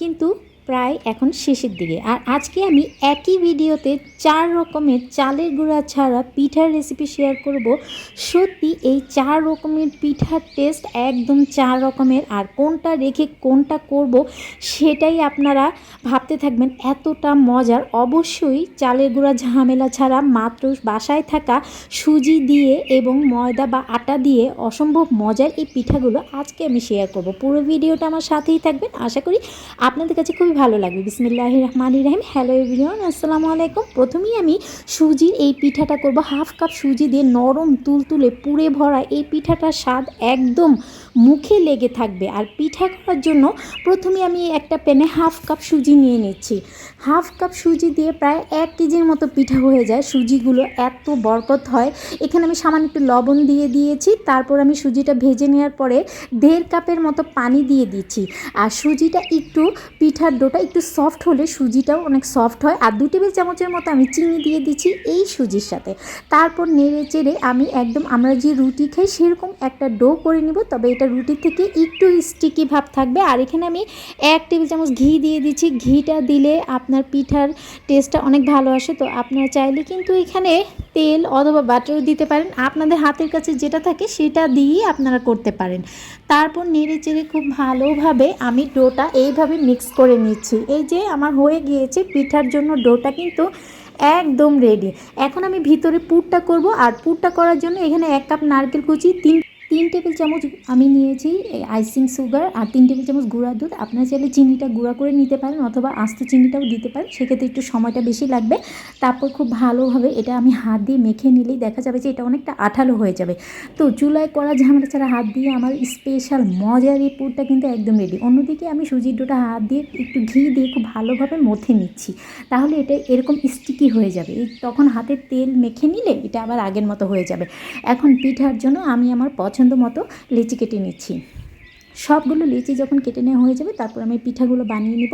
কিন্তু প্রায় এখন শেষের দিকে। আর আজকে আমি একই ভিডিওতে চার রকমের চালের গুঁড়া ছাড়া পিঠার রেসিপি শেয়ার করব। সত্যি এই চার রকমের পিঠার টেস্ট একদম চার রকমের। আর কোনটা রেখে কোনটা করব সেটাই আপনারা ভাবতে থাকবেন, এতটা মজার। অবশ্যই চালের গুঁড়া ঝামেলা ছাড়া মাত্র বাসায় থাকা সুজি দিয়ে এবং ময়দা বা আটা দিয়ে অসম্ভব মজার এই পিঠাগুলো আজকে আমি শেয়ার করব। পুরো ভিডিওটা আমার সাথেই থাকবেন। আশা করি আপনাদের কাছে খুবই ভালো লাগবে। বিসমিল্লাহ রহমান রাহিম। হ্যালো এভরিওয়ান আসসালামু আলাইকুম। প্রথমেই আমি সুজির এই পিঠাটা করব। হাফ কাপ সুজি দিয়ে নরম তুলতুলে পুড়ে ভরা এই পিঠাটার স্বাদ একদম মুখে লেগে থাকবে। আর পিঠা করার জন্য প্রথমে আমি একটা প্যানে হাফ কাপ সুজি নিয়ে নিচ্ছি। হাফ কাপ সুজি দিয়ে প্রায় এক কেজির মতো পিঠা হয়ে যায়। সুজিগুলো এত বরকত হয়। এখানে আমি সামান্য একটু লবণ দিয়ে দিয়েছি। তারপর আমি সুজিটা ভেজে নেওয়ার পরে দেড় কাপের মতো পানি দিয়ে দিচ্ছি। আর সুজিটা একটু পিঠার ডোটা একটু সফট হলে সুজিটাও অনেক সফট হয়। আর দু টেবিল চামচের মতো আমি চিনি দিয়ে দিচ্ছি এই সুজির সাথে। তারপর নেড়ে চেড়ে আমি একদম আমরা যে রুটি খাই সেরকম একটা ডো করে নিব, তবে এটা রুটির থেকে একটু স্টিকি ভাব থাকবে। আর এখানে আমি এক টেবিল চামচ ঘি দিয়ে দিচ্ছি। ঘিটা দিলে আপনার পিঠার টেস্টটা অনেক ভালো আসে। তো আপনারা চাইলে কিন্তু এখানে তেল অথবা বাটারও দিতে পারেন। আপনাদের হাতের কাছে যেটা থাকে সেটা দিয়েই আপনারা করতে পারেন। তারপর নেড়ে চেড়ে খুব ভালোভাবে আমি ডোটা এইভাবে মিক্স করে নিচ্ছি। এই যে আমার হয়ে গিয়েছে পিঠার জন্য ডোটা কিন্তু একদম রেডি এখন আমি ভিতরে পুরটা করব আর পুরটা করার জন্য এখানে এক কাপ নারকেল কুচি, তিন তিন টেবিল চামচ আমি নিয়েছি আইসিং সুগার আর তিন টেবিল চামচ গুঁড়া দুধ। আপনারা চাইলে চিনিটা গুঁড়া করে নিতে পারেন অথবা আস্ত চিনিটাও দিতে পারেন। সেক্ষেত্রে একটু সময়টা বেশি লাগবে। তারপর খুব ভালোভাবে এটা আমি হাত দিয়ে মেখে নিলেই দেখা যাবে যে এটা অনেকটা আঠালো হয়ে যাবে। তো চুলায় করা ঝামেলা ছাড়া হাত দিয়ে আমার স্পেশাল মজার এই পুরটা কিন্তু একদম রেডি অন্যদিকে আমি সুজির ডোটা হাত দিয়ে একটু ঘি দিয়ে খুব ভালোভাবে মথে নিচ্ছি। তাহলে এটা এরকম স্টিকি হয়ে যাবে। তখন হাতে তেল মেখে নিলে এটা আবার আগের মতো হয়ে যাবে। এখন পিঠার জন্য আমি আমার পছন্দ মতো লিচি কেটে নিচ্ছি। সবগুলো লিচি যখন কেটে নেওয়া হয়ে যাবে, তারপর আমি পিঠাগুলো বানিয়ে নিব।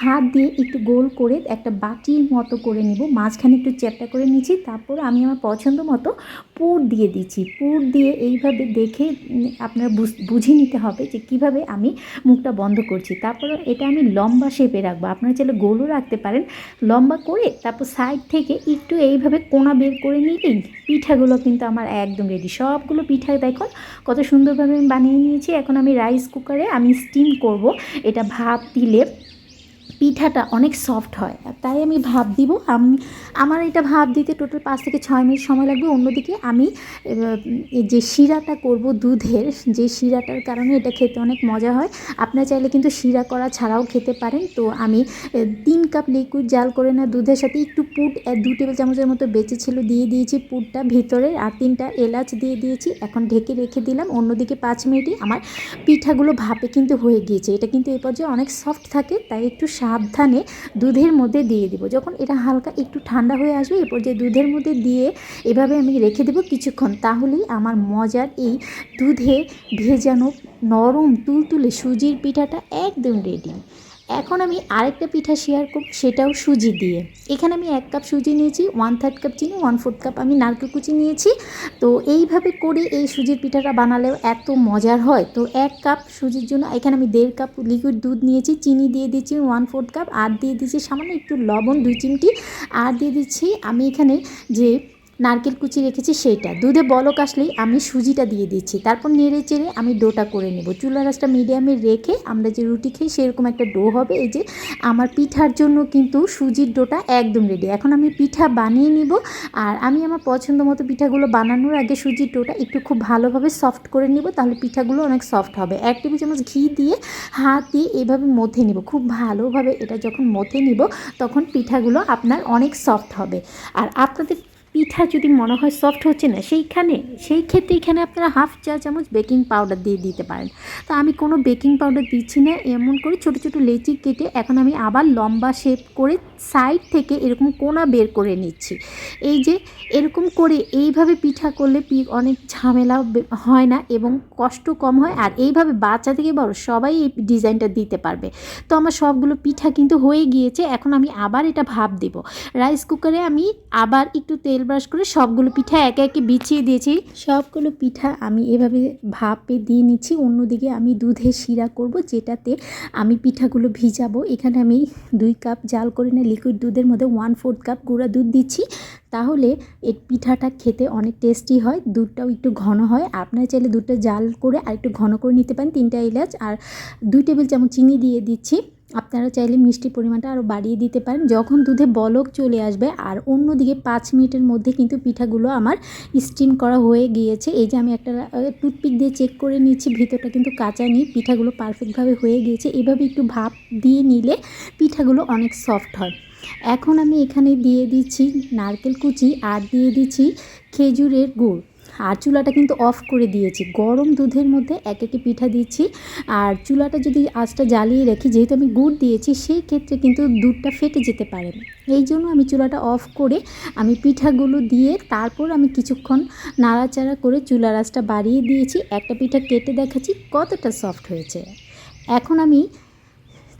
হাত দিয়ে একটু গোল করে একটা বাটির মতো করে নিব। মাঝখানে একটু চ্যাপটা করে নিচ্ছি তারপর আমি আমার পছন্দ মতো পুর দিয়ে দিচ্ছি। পুর দিয়ে এইভাবে দেখে আপনার বুঝে নিতে হবে যে কীভাবে আমি মুখটা বন্ধ করছি। তারপর এটা আমি লম্বা শেপে রাখব। আপনারা চাইলে গোলও রাখতে পারেন। লম্বা করে তারপর সাইড থেকে একটু এইভাবে কোনা বের করে নিলেই পিঠাগুলো কিন্তু আমার একদম রেডি সবগুলো পিঠা দেখুন, কত সুন্দরভাবে আমি বানিয়ে নিয়েছি। এখন আমি রাইস কুকারে আমি স্টিম করব। এটা ভাপ দিলে পিঠাটা অনেক সফট হয়। তাই আমি ভাপ দিব, আমি, আমার এটা ভাপ দিতে টোটাল পাঁচ থেকে ছয় মিনিট সময় লাগবে। অন্যদিকে আমি যে শিরাটা করব দুধের, যে শিরাটার কারণে এটা খেতে অনেক মজা হয়। আপনারা চাইলে কিন্তু শিরা করা ছাড়াও খেতে পারেন। তো আমি তিন কাপ লিকুইড জাল করে না দুধের সাথে একটু পুট দু টেবিল চামচের মতো বেঁচে ছিল দিয়ে দিয়েছি পুটটা ভিতরে আর তিনটা এলাচ দিয়ে দিয়েছি। এখন ঢেকে রেখে দিলাম। অন্যদিকে পাঁচ মিনিটই আমার পিঠাগুলো ভাপে কিন্তু হয়ে গিয়েছে। এটা কিন্তু এই পর্যায়ে অনেক সফট থাকে, তাই একটু সাবধানে দুধের মধ্যে দিয়ে দিব। যখন এটা হালকা একটু ঠান্ডা হয়ে আসবে, এরপর যে দুধের মধ্যে দিয়ে এভাবে আমি রেখে দেবো কিছুক্ষণ, তাহলেই আমার মজার এই দুধে ভেজানো নরম তুলতুলে সুজির পিঠাটা একদম রেডি এখন আমি আরেকটা পিঠা শেয়ার করব, সেটাও সুজি দিয়ে। এখানে আমি এক কাপ সুজি নিয়েছি ওয়ান থার্ড কাপ চিনি ওয়ান ফোর্থ কাপ আমি নারকেল কুচি নিয়েছি। তো এইভাবে করে এই সুজির পিঠাটা বানালেও এত মজার হয়। তো এক কাপ সুজির জন্য, এখানে আমি দেড় কাপ লিকুইড দুধ নিয়েছি, চিনি দিয়ে দিচ্ছি ওয়ান ফোর্থ কাপ আর দিয়ে দিচ্ছি সামান্য একটু লবণ, দুই চিমটি। আর দিয়ে দিচ্ছি আমি এখানে যে নারকেল কুচি রেখেছি সেইটা। দুধে বলক আসলেই আমি সুজিটা দিয়ে দিচ্ছি। তারপর নেড়ে চেড়ে আমি ডোটা করে নেব। চুলা রাসটা মিডিয়ামে রেখে আমরা যে রুটি খাই সেরকম একটা ডো হবে, এই যে আমার পিঠার জন্য কিন্তু সুজির ডোটা একদম রেডি এখন আমি পিঠা বানিয়ে নিব আর আমি আমার পছন্দ মতো পিঠাগুলো বানানোর আগে সুজির ডোটা একটু খুব ভালোভাবে সফট করে নিব, তাহলে পিঠাগুলো অনেক সফট হবে। এক টেবিল চামচ ঘি দিয়ে হাত দিয়ে এভাবে মথে নিব। খুব ভালোভাবে এটা যখন মথে নিব, তখন পিঠাগুলো আপনার অনেক সফট হবে। আর আপনাদের পিঠা যদি মনে হয় সফট হচ্ছে না, সেইখানে, সেই ক্ষেত্রে এখানে আপনারা হাফ চা চামচ বেকিং পাউডার দিয়ে দিতে পারেন। তো আমি কোনো বেকিং পাউডার দিচ্ছি না, এমন করে ছোটো ছোটো লেচি কেটে এখন আমি আবার লম্বা শেপ করে সাইড থেকে এরকম কোনা বের করে নিচ্ছি। এই যে এরকম করে এইভাবে পিঠা করলে পি অনেক ঝামেলা হয় না এবং কষ্ট কম হয়, আর এইভাবে বাচ্চা থেকে বড় সবাই এই ডিজাইনটা দিতে পারবে। তো আমার সবগুলো পিঠা কিন্তু হয়ে গিয়েছে, এখন আমি আবার এটা ভাপ দেব। রাইস কুকারে আমি আবার একটু তেল ব্রাশ করে সবগুলো পিঠা একে একে বিছিয়ে দিয়েছি। সবগুলো পিঠা আমি এভাবে ভাপে দিয়ে নিচ্ছি, অন্যদিকে আমি দুধের শিরা করব যেটাতে আমি পিঠাগুলো ভিজাবো। এখানে আমি দুই কাপ জাল করে নিয়ে লিকুইড দুধের মধ্যে ওয়ান ফোর্থ কাপ গুঁড়া দুধ দিচ্ছি। তাহলে এই পিঠাটা খেতে অনেক টেস্টি হয়, দুধটাও একটু ঘন হয়। আপনারা চাইলে দুধটা জাল করে আর একটু ঘন করে নিতে পারেন, তিনটা এলাচ আর দুই টেবিল চামচ চিনি দিয়ে দিচ্ছি। আপনারা চাইলে মিষ্টির পরিমাণটা আরও বাড়িয়ে দিতে পারেন। যখন দুধে বলক চলে আসবে, আর অন্যদিকে পাঁচ মিনিটের মধ্যে কিন্তু পিঠাগুলো আমার স্টিম করা হয়ে গিয়েছে। এই যে আমি একটা টুথপিক দিয়ে চেক করে নিচ্ছি ভিতরটা কিন্তু কাঁচা নিই, পিঠাগুলো পারফেক্টভাবে হয়ে গিয়েছে। এভাবে একটু ভাপ দিয়ে নিলে পিঠাগুলো অনেক সফট হয়। এখন আমি এখানে দিয়ে দিচ্ছি নারকেল কুচি, আর দিয়ে দিচ্ছি খেজুরের গুড়। আর চুলাটা কিন্তু অফ করে দিয়েছি। গরম দুধের মধ্যে এক একে পিঠা দিচ্ছি। আর চুলাটা যদি আঁচটা জ্বালিয়ে রাখি, যেহেতু আমি গুড় দিয়েছি, সেই ক্ষেত্রে কিন্তু দুধটা ফেটে যেতে পারে এই জন্য আমি চুলাটা অফ করে আমি পিঠাগুলো দিয়ে তারপর আমি কিছুক্ষণ নাড়াচাড়া করে চুলার আঁচটা বাড়িয়ে দিয়েছি। একটা পিঠা কেটে দেখাচ্ছি কতটা সফট হয়েছে। এখন আমি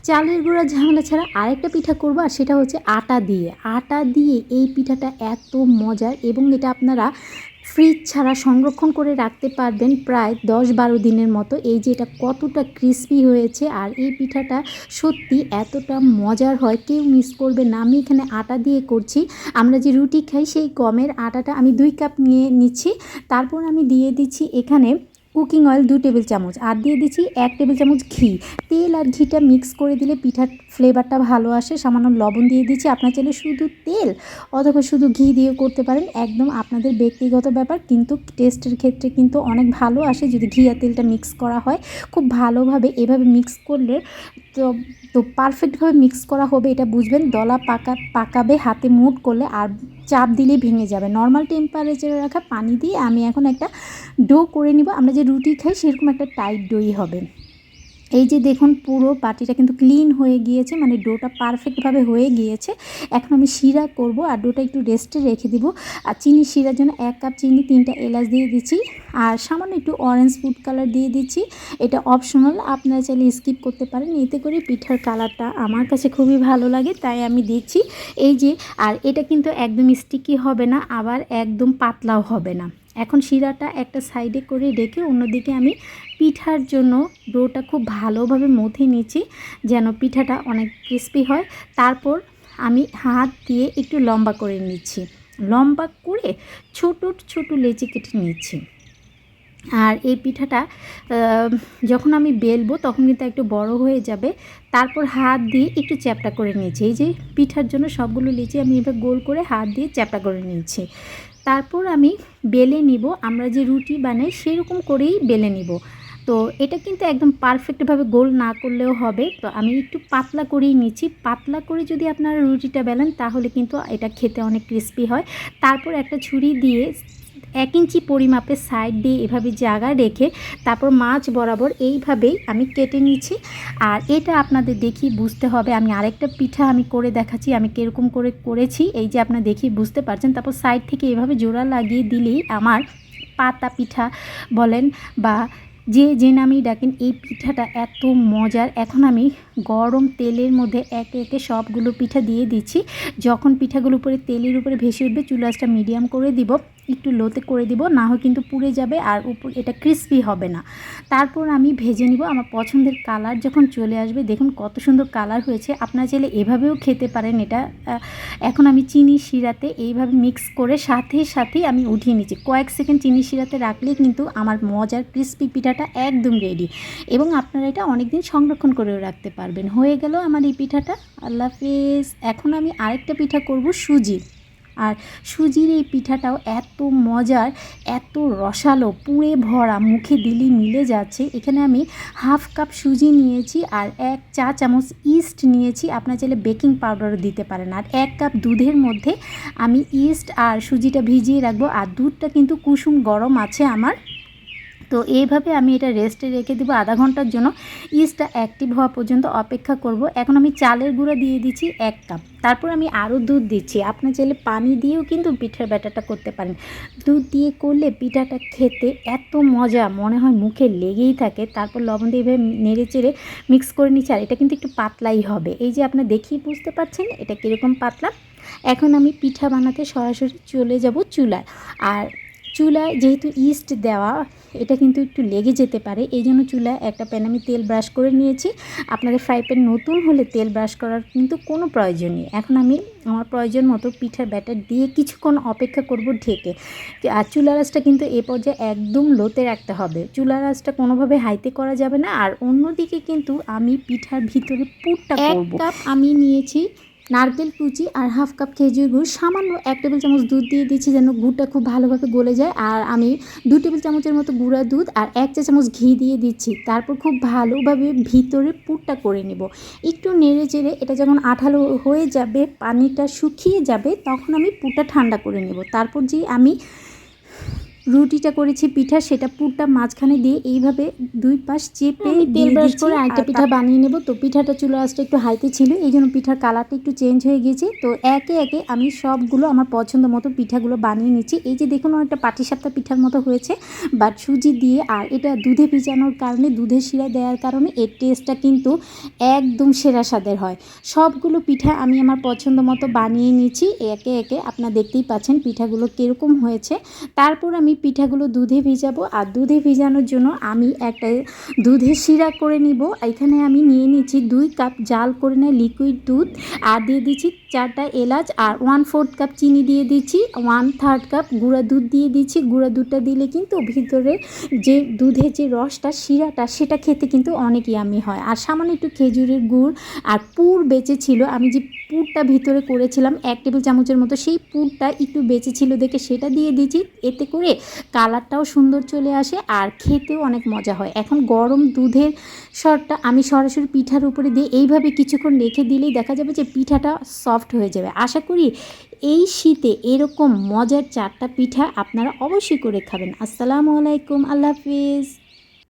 চালের গুঁড়া ঝামেলা ছাড়া আরেকটা পিঠা করব, আর সেটা হচ্ছে আটা দিয়ে। আটা দিয়ে এই পিঠাটা এত মজার এবং এটা আপনারা ফ্রিজ ছাড়া সংরক্ষণ করে রাখতে পারবেন প্রায় দশ বারো দিনের মতো। এই যে এটা কতটা ক্রিস্পি হয়েছে আর এই পিঠাটা সত্যি এতটা মজার হয়, কেউ মিস করবে না। আমি এখানে আটা দিয়ে করছি। আমরা যে রুটি খাই সেই গমের আটাটা আমি দুই কাপ নিয়ে নিচ্ছি। তারপর আমি দিয়ে দিচ্ছি এখানে কুকিং অয়েল দু টেবিল চামচ। আর দিয়ে দিচ্ছি এক টেবিল চামচ ঘি। তেল আর ঘিটা মিক্স করে দিলে পিঠার ফ্লেভারটা ভালো আসে। সামান্য লবণ দিয়ে দিচ্ছি। আপনার চাইলে শুধু তেল অথবা শুধু ঘি দিয়েও করতে পারেন। একদম আপনাদের ব্যক্তিগত ব্যাপার, কিন্তু টেস্টের ক্ষেত্রে কিন্তু অনেক ভালো আসে যদি ঘি আর তেলটা মিক্স করা হয়। খুব ভালোভাবে এভাবে মিক্স করলে তো তো পারফেক্টভাবে মিক্স করা হবে এটা বুঝবেন। দলা পাকা, পাকাবে, হাতে মুট করলে আর চাপ দিলেই ভেঙে যাবে। নর্মাল টেম্পারেচারে রাখা পানি দিয়ে আমি এখন একটা ডো করে নিব। আমরা যে রুটি খাই সেরকম একটা টাইট দই হবে। এই যে দেখুন, পুরো বাটিটা কিন্তু ক্লিন হয়ে গিয়েছে মানে ডোটা পারফেক্টভাবে হয়ে গিয়েছে। এখন আমি শিরা করব আর ডোটা একটু রেস্টে রেখে দিব। আর চিনি শিরার জন্য এক কাপ চিনি, তিনটা এলাচ দিয়ে দিচ্ছি। আর সামান্য একটু অরেঞ্জ ফুড কালার দিয়ে দিচ্ছি। এটা অপশনাল আপনারা চাইলে স্কিপ করতে পারেন। এতে করে পিঠার কালারটা আমার কাছে খুবই ভালো লাগে, তাই আমি দিচ্ছি। এই যে, আর এটা কিন্তু একদম স্টিকি হবে না, আবার একদম পাতলাও হবে না। এখন শিরাটা একটা সাইডে করে রেখে অন্যদিকে আমি পিঠার জন্য ডোটা খুব ভালোভাবে মথে নিচ্ছি যেন পিঠাটা অনেক ক্রিস্পি হয়। তারপর আমি হাত দিয়ে একটু লম্বা করে নিচ্ছি। লম্বা করে ছোট ছোট লেচি কেটে নিচ্ছি। আর এই পিঠাটা যখন আমি বেলবো তখন কিন্তু একটু বড় হয়ে যাবে। তারপর হাত দিয়ে একটু চ্যাপটা করে নিয়েছি। এই যে পিঠার জন্য সবগুলো লিচি আমি এবার গোল করে হাত দিয়ে চ্যাপটা করে নিয়েছি। তারপর আমি বেলে নিব। আমরা যে রুটি বানাই সেরকম করেই বেলে নিব। তো এটা কিন্তু একদম পারফেক্টভাবে গোল না করলেও হবে। তো আমি একটু পাতলা করেই নিচ্ছি। পাতলা করে যদি আপনারা রুটিটা বেলেন, তাহলে কিন্তু এটা খেতে অনেক ক্রিস্পি হয়। তারপর একটা ছুরি দিয়ে এক ইঞ্চি পরিমাপে সাইড দিয়ে এভাবে জায়গা রেখে তারপর মাছ বরাবর এইভাবেই আমি কেটে নিচ্ছি। আর এটা আপনাদের দেখি বুঝতে হবে। আমি আরেকটা পিঠা আমি করে দেখাচ্ছি। আমি কীরকম করে করেছি, এই যে আপনার দেখি বুঝতে পারছেন। তারপর সাইড থেকে এভাবে জোড়া লাগিয়ে দিলেই আমার পাতা পিঠা বলেন বা যে যে নামেই ডাকেন এই পিঠাটা এত মজার। এখন আমি গরম তেলের মধ্যে একে একে সবগুলো পিঠা দিয়ে দিচ্ছি। যখন পিঠাগুলো উপরে তেলের উপরে ভেসে উঠবে চুলাসটা মিডিয়াম করে দিব, একটু লোতে করে দিব, না হয় কিন্তু পুড়ে যাবে আর উপর এটা ক্রিস্পি হবে না। তারপর আমি ভেজে নিব আমার পছন্দের কালার যখন চলে আসবে, দেখুন কত সুন্দর কালার হয়েছে। আপনারা চাইলে এভাবেও খেতে পারেন এটা। এখন আমি চিনি শিরাতে এইভাবে মিক্স করে সাথে সাথেই আমি উঠিয়ে নিচ্ছি। কয়েক সেকেন্ড চিনি শিরাতে রাখলে কিন্তু আমার মজার ক্রিস্পি পিঠাটা একদম রেডি এবং আপনারা এটা অনেকদিন সংরক্ষণ করেও রাখতে পারবেন। হয়ে গেল আমার এই পিঠাটা। আল্লাহ হাফেজ। এখন আমি আরেকটা পিঠা করব সুজি আর সুজির এই পিঠাটাও এত মজার, এত রসালো, পুড়ে ভরা, মুখে দিলি মিলে যাচ্ছে। এখানে আমি হাফ কাপ সুজি নিয়েছি আর এক চা চামচ ইস্ট নিয়েছি। আপনার চাইলে বেকিং পাউডারও দিতে পারেন। আর এক কাপ দুধের মধ্যে আমি ইস্ট আর সুজিটা ভিজিয়ে রাখব। আর দুধটা কিন্তু কুসুম গরম আছে আমার। তো এইভাবে আমি এটা রেস্টে রেখে দেবো আধা ঘণ্টার জন্য। ইস্টটা অ্যাক্টিভ হওয়া পর্যন্ত অপেক্ষা করব। এখন আমি চালের গুঁড়া দিয়ে দিচ্ছি এক কাপ তারপর আমি আরও দুধ দিচ্ছি। আপনার চাইলে পানি দিয়েও কিন্তু পিঠার ব্যাটারটা করতে পারেন। দুধ দিয়ে করলে পিঠাটা খেতে এত মজা, মনে হয় মুখে লেগেই থাকে। তারপর লবণ দিয়ে এভাবে নেড়ে চেড়ে মিক্স করে নিচ্ছি। আর এটা কিন্তু একটু পাতলাই হবে। এই যে আপনার দেখেই বুঝতে পারছেন এটা কীরকম পাতলা। এখন আমি পিঠা বানাতে সরাসরি চলে যাব চুলায়। আর চুলায় যেহেতু ইস্ট দেওয়া এটা কিন্তু একটু লেগে যেতে পারে এই জন্য চুলায় একটা প্যান আমি তেল ব্রাশ করে নিয়েছি। আপনাদের ফ্রাই প্যান নতুন হলে তেল ব্রাশ করার কিন্তু কোনো প্রয়োজন নেই। এখন আমি আমার প্রয়োজন মতো পিঠার ব্যাটার দিয়ে কিছুক্ষণ অপেক্ষা করব ঢেকে। আর চুলা রাসটা কিন্তু এ পর্যায়ে একদম লোতে রাখতে হবে। চুলা রাসটা কোনোভাবে হাইতে করা যাবে না। আর অন্যদিকে কিন্তু আমি পিঠার ভিতরে পুরটা করব। কাপ আমি নিয়েছি নারকেল কুচি আর হাফ কাপ খেজুর গুড়। সামান্য এক টেবিল চামচ দুধ দিয়ে দিচ্ছি যেন গুড়টা খুব ভালোভাবে গলে যায়। আর আমি দু টেবিল চামচের মতো গুঁড়া দুধ আর এক চা চামচ ঘি দিয়ে দিচ্ছি। তারপর খুব ভালোভাবে ভিতরে পুরটা করে নেব। একটু নেড়ে চেড়ে এটা যখন আঠালো হয়ে যাবে, পানিটা শুকিয়ে যাবে, তখন আমি পুরটা ঠান্ডা করে নেব। তারপর যে আমি রুটিটা করেছি পিঠা সেটা পুরটা মাঝখানে দিয়ে এইভাবে দুই পাশ চেপে তেল ব্রাশ করে আরেকটা পিঠা বানিয়ে নেব। তো পিঠাটা চুলো আঁচটা একটু হাইতে ছিল এই জন্য পিঠার কালারটা একটু চেঞ্জ হয়ে গেছে তো একে একে আমি সবগুলো আমার পছন্দ মতো পিঠাগুলো বানিয়ে নিচ্ছি। এই যে দেখুন অনেকটা পাটিসাপটা পিঠার মতো হয়েছে বাট সুজি দিয়ে আর এটা দুধে ভিজানোর কারণে দুধের শিরা দেওয়ার কারণে এর টেস্টটা কিন্তু একদম সেরা স্বাদের হয়। সবগুলো পিঠা আমি আমার পছন্দ মতো বানিয়ে নিচ্ছি। একে একে আপনারা দেখতেই পাচ্ছেন পিঠাগুলো কীরকম হয়েছে। তারপর আমি পিঠাগুলো দুধে ভিজাবো। আর দুধে ভিজানোর জন্য আমি একটা দুধের শিরা করে নিব। এখানে আমি নিয়ে নিচ্ছি দুই কাপ জাল করে নেয় লিকুইড দুধ। আর দিয়ে দিচ্ছি চারটা এলাচ আর ওয়ান ফোর্থ কাপ চিনি দিয়ে দিচ্ছি। ওয়ান থার্ড কাপ গুঁড়া দুধ দিয়ে দিচ্ছি। গুঁড়া দুধটা দিলে কিন্তু ভিতরে যে দুধের যে রসটা, শিরাটা, সেটা খেতে কিন্তু অনেক ইয়ামি হয়। আর সামান্য একটু খেজুরের গুড় আর পুর বেঁচে ছিল। আমি যে পুরটা ভিতরে করেছিলাম, এক টেবিল চামচের মতো, সেই পুরটা একটু বেঁচে ছিল দেখে সেটা দিয়ে দিচ্ছি। এতে করে কালারটাও সুন্দর চলে আসে আর খেতেও অনেক মজা হয়। এখন গরম দুধের সরটা আমি সরাসরি পিঠার উপরে দিয়ে এইভাবে কিছুক্ষণ রেখে দিলেই দেখা যাবে যে পিঠাটা সফট হয়ে যাবে। আশা করি এই শীতে এরকম মজার চারটা পিঠা আপনারা অবশ্যই করে খাবেন। আসসালামু আলাইকুম, আল্লাহ হাফিজ।